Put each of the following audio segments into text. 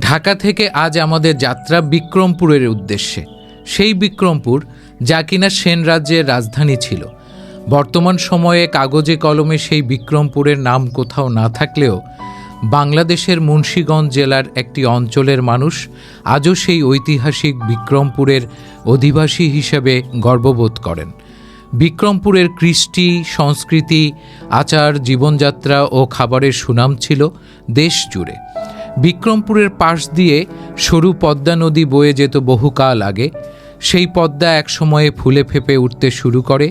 ঢাকা থেকে আজ আমাদের যাত্রা বিক্রমপুরের উদ্দেশ্যে। সেই বিক্রমপুর, যা কিনা সেন রাজ্যের রাজধানী ছিল। বর্তমান সময়ে কাগজে কলমে সেই বিক্রমপুরের নাম কোথাও না থাকলেও বাংলাদেশের মুন্সীগঞ্জ জেলার একটি অঞ্চলের মানুষ আজও সেই ঐতিহাসিক বিক্রমপুরের অধিবাসী হিসেবে গর্ববোধ করেন। বিক্রমপুরের কৃষ্টি, সংস্কৃতি, আচার, জীবনযাত্রা ও খাবারের সুনাম ছিল দেশ জুড়ে বিক্রমপুরের পাশ দিয়ে সরু পদ্মা নদী বয়ে যেত বহুকাল আগে। সেই পদ্মা একসময়ে ফুলে ফেপে উঠতে শুরু করে,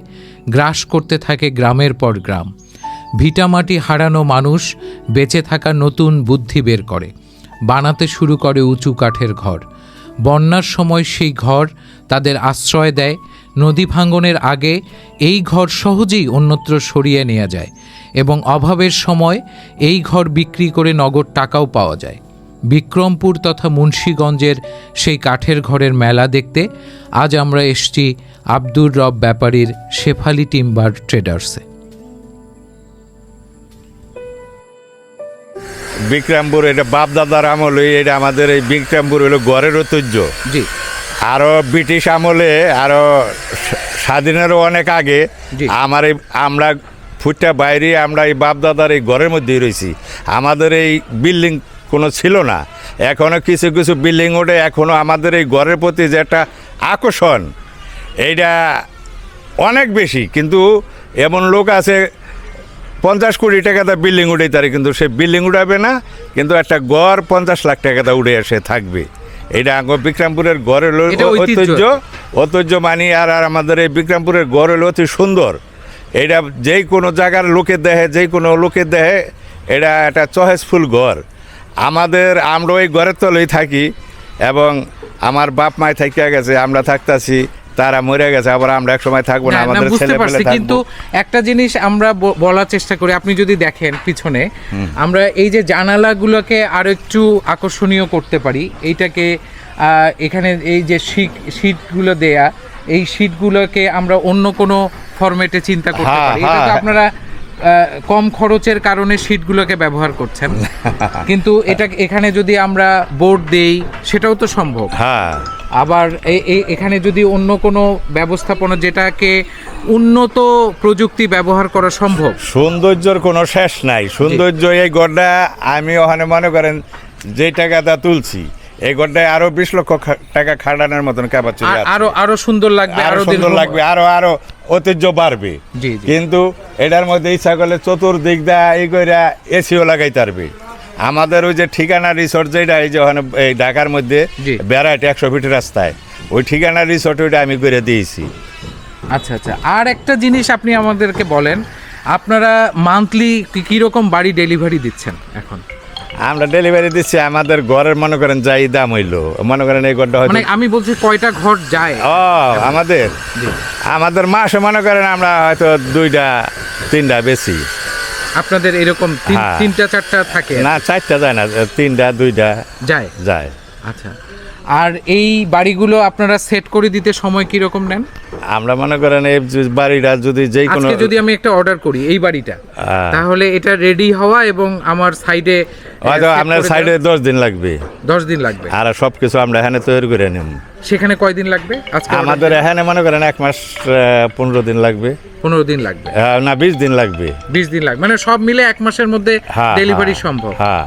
গ্রাস করতে থাকে গ্রামের পর গ্রাম। ভিটামাটি হারানো মানুষ বেঁচে থাকা নতুন বুদ্ধি বের করে, বানাতে শুরু করে উঁচু কাঠের ঘর। বন্যার সময় সেই ঘর তাদের আশ্রয় দেয়, নদী ভাঙ্গনের আগে এই ঘর সহজেই অন্যত্র সরিয়ে নেওয়া যায় এবং অভাবের সময় এই ঘর বিক্রি করে নগদ টাকাও পাওয়া যায়। বিক্রমপুর তথা মুন্সীগঞ্জের সেই কাঠের ঘরের মেলা দেখতে আজ আমরা এসছি আব্দুর রব ব্যাপারীর শেফালি টিম্বার ট্রেডার্সে। বিক্রমপুর এটা বাপ দাদার আমলে এটা আমাদের এই বিক্রমপুর হলো গড়ের ঐতিহ্য। জি। আরও ব্রিটিশ আমলে আরও স্বাধীনেরও অনেক আগে আমার এই আমরা ফুটটা বাইরে আমরা এই বাপদাদার এই ঘরের মধ্যেই রয়েছি। আমাদের এই বিল্ডিং কোনো ছিল না। এখনও কিছু কিছু বিল্ডিং ওঠে এখনও আমাদের এই ঘরের প্রতি যে একটা আকর্ষণ এইটা অনেক বেশি। কিন্তু এমন লোক আছে পঞ্চাশ কোটি টাকা দা বিল্ডিং উঠে তারে কিন্তু সে বিল্ডিং উঠাবে না কিন্তু একটা গড় পঞ্চাশ লাখ টাকা দা উঠে সে থাকবে। এটা আঙ্গ বিক্রমপুরের গড়ের ঐতিহ্য। ঐতিহ্য মানি আর আর আমাদের এই বিক্রমপুরের গড় হলো অতি সুন্দর। এটা যেই কোনো জায়গার লোকের দেহে যেই কোনো লোকের দেহে এটা একটা চহেসফুল ঘর। আমাদের আমরা ওই ঘরের তলেই থাকি এবং আমার বাপ মায় থাকিয়া গেছে আমরা থাকতাছি তারা মরে গেছে আবার আমরা এক সময় থাকব না আমাদের ছেলে পারছি কিন্তু একটা জিনিস আমরা বলার চেষ্টা করি আপনি যদি দেখেন পিছনে আমরা এই যে জানালাগুলোকে আরও একটু আকর্ষণীয় করতে পারি এইটাকে এখানে এই যে শীট শীটগুলো দেয়া এই শীটগুলোকে আমরা অন্য কোনো ফরম্যাটে চিন্তা করতে হ্যাঁ, পারি এটা হ্যাঁ। আপনারা কম খরচের কারণে শীটগুলোকে ব্যবহার করছেন। কিন্তু এটা এখানে যদি আমরা বোর্ড দেই সেটাও তো সম্ভব। হ্যাঁ। আবার এখানে যদি অন্য কোনো ব্যবস্থাপনা যেটাকে উন্নত প্রযুক্তি ব্যবহার করা সম্ভব। সৌন্দর্যর কোনো শেষ নাই। সৌন্দর্য এই গড়টা আমি ওখানে মনে করেন যে টাকাটা তুলছি এই গড়টায় আরও বিশ লক্ষ টাকা খাটানোর মতন ক্যাপাসিটি আর- আরও আরও সুন্দর লাগবে আরও সুন্দর লাগবে আরও আরও ঐতিহ্য বাড়বে। কিন্তু এটার মধ্যে ইচ্ছা করলে চতুর্দিক দা এই কইরা এসিও লাগাইতে পারবে আমাদের ওই যে ঠিকানা রিসোর্ট যেটা এই যে ওখানে এই ঢাকার মধ্যে। বেড়াইট একশো ফিট রাস্তায় ওই ঠিকানা রিসোর্ট ওইটা আমি করে দিয়েছি। আচ্ছা আচ্ছা। আর একটা জিনিস আপনি আমাদেরকে বলেন আপনারা মান্থলি কীরকম বাড়ি ডেলিভারি দিচ্ছেন এখন? আমরা ডেলিভারি দিচ্ছি আমাদের ঘরের মনে করেন যাই দাম হইল মনে করেন এই ঘরটা হয়তো মানে আমি বলছি কয়টা ঘর যায়? ও আমাদের? আমাদের মাসে মনে করেন আমরা হয়তো দুইটা তিনটা বেশি। আপনাদের এরকম হ্যাঁ। তিনটা চারটা থাকে? না চারটা যায় না তিনটা দুইটা যায়? যায়। আচ্ছা। আর এই বাড়িগুলো আপনারা সেট করে দিতে সময় কি রকম নেন? আমরা মনে করেন এই বাড়িটা যদি যেই কোনো যদি আমি একটা অর্ডার করি এই বাড়িটা হ্যাঁ। তাহলে এটা রেডি হওয়া এবং আমার সাইডে হয়তো আপনার সাইডে দশ দিন লাগবে। দশ দিন লাগবে। আর সব কিছু আমরা এখানে তৈরি করে নিব। সেখানে কয়দিন লাগবে? আজকে আমাদের এখানে মনে করেন এক মাস পনেরো দিন লাগবে। পনেরো দিন লাগবে। না বিশ দিন লাগবে। বিশ দিন লাগবে। মানে সব মিলে এক মাসের মধ্যে হ্যাঁ, ডেলিভারি হ্যাঁ, সম্ভব। হ্যাঁ।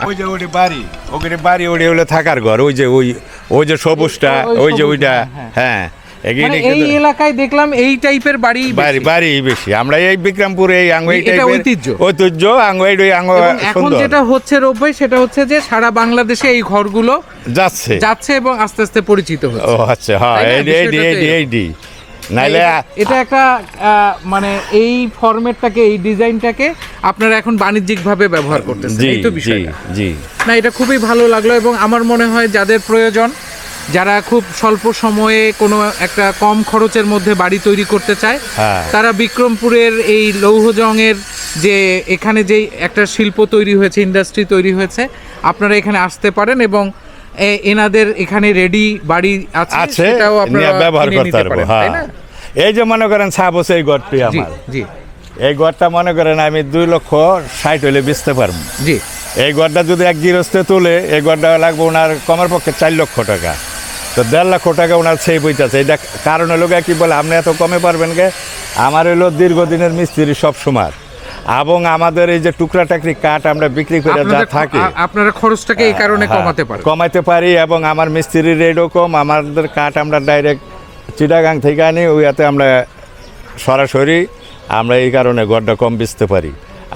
ওই যে ওই বাড়ি ওখানে বাড়ি ওই হলো থাকার ঘর ওই যে ওই ওই যে সবুজটা ওই- ওই ওই যে ওইটা হ্যাঁ, হ্যাঁ। এগিয়ে মানে এই এলাকায় দেখলাম এই টাইপের বাড়ি বাড়ি বাড়ি বেশি। আমরা এই বিক্রমপুরে এই আঙ্গ এই টাইপের ঐতিহ্য। ঐতিহ্য আঙ্গ এই আঙ্গ এখন যেটা হচ্ছে রূপভাই সেটা হচ্ছে যে সারা বাংলাদেশে এই ঘরগুলো যাচ্ছে। যাচ্ছে এবং আস্তে আস্তে পরিচিত ও হচ্ছে আচ্ছা হ্যাঁ এই এই এই নাইলে এটা- একটা মানে এই ফরম্যাটটাকে এই ডিজাইনটাকে আপনারা এখন বাণিজ্যিকভাবে ব্যবহার করতেছেন। এই তো বিষয়টা। জি। না এটা খুবই ভালো লাগল এবং আমার মনে হয় যাদের প্রয়োজন যারা খুব স্বল্প সময়ে কোনো একটা কম খরচের মধ্যে বাড়ি তৈরি করতে চায় হ্যাঁ। তারা বিক্রমপুরের এই লৌহজংয়ের যে এখানে যেই একটা শিল্প তৈরি হয়েছে ইন্ডাস্ট্রি তৈরি হয়েছে আপনারা এখানে আসতে পারেন এবং এনাদের এখানে রেডি বাড়ি আছে আছে সেটাও আপনারা ব্যবহার করতে পারব হ্যাঁ? এই যে মনে করেন ছাবস এই জি আমার। জি। এই ঘরটা মনে করেন আমি দুই লক্ষ ষাট হলে বেচতে পারব। জি। এই গড়টা যদি এক গৃহস্থে তোলে এই গড়টা লাগবে ওনার কমের পক্ষে চার লক্ষ টাকা। তো দেড় লক্ষ টাকা ওনার সেই বইতেছে এটা কারণ হলো কি বলে আপনি এত কমে পারবেন গে? আমার হলো দীর্ঘদিনের মিস্ত্রি সব সময় এবং আমাদের এই যে টুকরা টাকরি কাঠ আমরা বিক্রি করে যা থাকে আপনারা খরচটাকে এই কারণে হ্যাঁ, কমাতে পারেন। কমাইতে পারি এবং আমার মিস্ত্রির রেটও কম। আমাদের কাঠ আমরা ডাইরেক্ট চিটাগাং থেকে আনি ওইয়াতে আমরা সরাসরি আমরা এই কারণে গড়টা কম বেচতে পারি।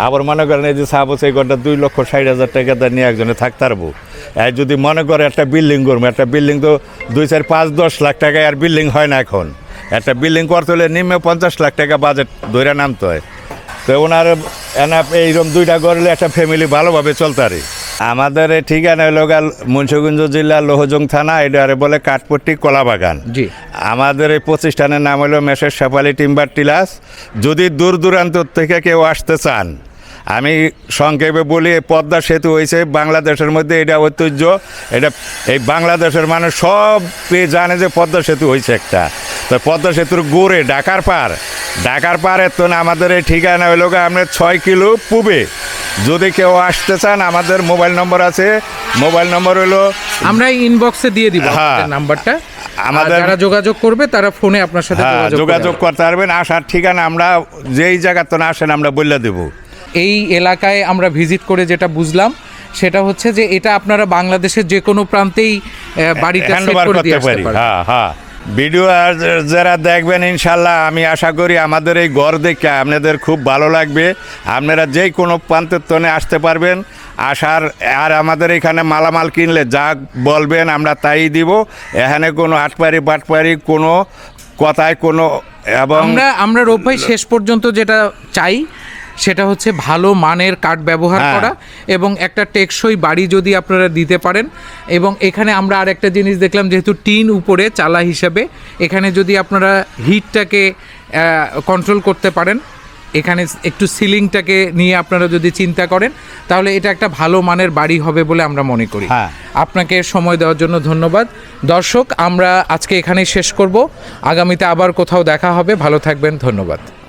আবার মনে করেন এই যে সাপোজ এই গড়টা দুই লক্ষ ষাট হাজার টাকা দিয়ে নিয়ে একজনে থাকতে পারব। আর যদি মনে করে একটা বিল্ডিং করব একটা বিল্ডিং তো দুই চার পাঁচ দশ লাখ টাকায় আর বিল্ডিং হয় না এখন। একটা বিল্ডিং করতে হলে নিম্নে পঞ্চাশ লাখ টাকা বাজেট ধরে নামতে হয়। তো ওনার এনা এইরকম দুইটা করলে একটা ফ্যামিলি ভালোভাবে চলতে পারে। আমাদের এই ঠিকানা হলো গাল মুন্সিগঞ্জ জেলা লোহজং থানা এটারে বলে কাঠপট্টি কলাবাগান। জি। আমাদের এই প্রতিষ্ঠানের নাম হলো মেসের শেফালি টিম্বার টিলাস। যদি দূর দূরান্ত থেকে কেউ আসতে চান আমি সংক্ষেপে বলি এই পদ্মা সেতু হয়েছে বাংলাদেশের মধ্যে এটা ঐতিহ্য। এটা এই বাংলাদেশের মানুষ সব জানে যে পদ্মা সেতু হয়েছে একটা। তো পদ্মা সেতুর গোড়ে ঢাকার পার ঢাকার পারে তো না আমাদের এই ঠিকানা হইল আপনার ছয় কিলো পুবে। যদি কেউ আসতে চান আমাদের মোবাইল নম্বর আছে। মোবাইল নম্বর হলো আমরা ইনবক্সে দিয়ে দিব হ্যাঁ। নাম্বারটা। আমাদের- যারা যোগাযোগ করবে তারা ফোনে আপনার সাথে হ্যাঁ যোগাযোগ করতে পারবেন। আসার ঠিকানা আমরা যেই জায়গা তো না আসেন আমরা বলে দেবো। এই এলাকায় আমরা ভিজিট করে যেটা বুঝলাম সেটা হচ্ছে যে এটা আপনারা বাংলাদেশের যে কোনো প্রান্তেই বাড়িটা সেট করে দিয়ে করতে আসতে পারি। পারেন হ্যাঁ হ্যাঁ। ভিডিও যারা দেখবেন, ইনশাল্লাহ, আমি আশা করি আমাদের এই ঘর দেখে আপনাদের খুব ভালো লাগবে। আপনারা যেই কোনো প্রান্তের তনে আসতে পারবেন। আসার, আর আমাদের এখানে মালামাল কিনলে যা বলবেন আমরা তাই দিব। এখানে কোনো আটপারি বাটপারি কোনো কথায়, কোনো এবং আমরা আমরা রূপ ভাই শেষ পর্যন্ত যেটা চাই সেটা হচ্ছে ভালো মানের কাঠ ব্যবহার হ্যাঁ। করা এবং একটা টেকসই বাড়ি যদি আপনারা দিতে পারেন এবং এখানে আমরা আরেকটা জিনিস দেখলাম যেহেতু টিন উপরে চালা হিসাবে এখানে যদি আপনারা হিটটাকে কন্ট্রোল করতে পারেন এখানে একটু সিলিংটাকে নিয়ে আপনারা যদি চিন্তা করেন তাহলে এটা একটা ভালো মানের বাড়ি হবে বলে আমরা মনে করি। হ্যাঁ। আপনাকে সময় দেওয়ার জন্য ধন্যবাদ। দর্শক আমরা আজকে এখানেই শেষ করব। আগামীতে আবার কোথাও দেখা হবে। ভালো থাকবেন। ধন্যবাদ।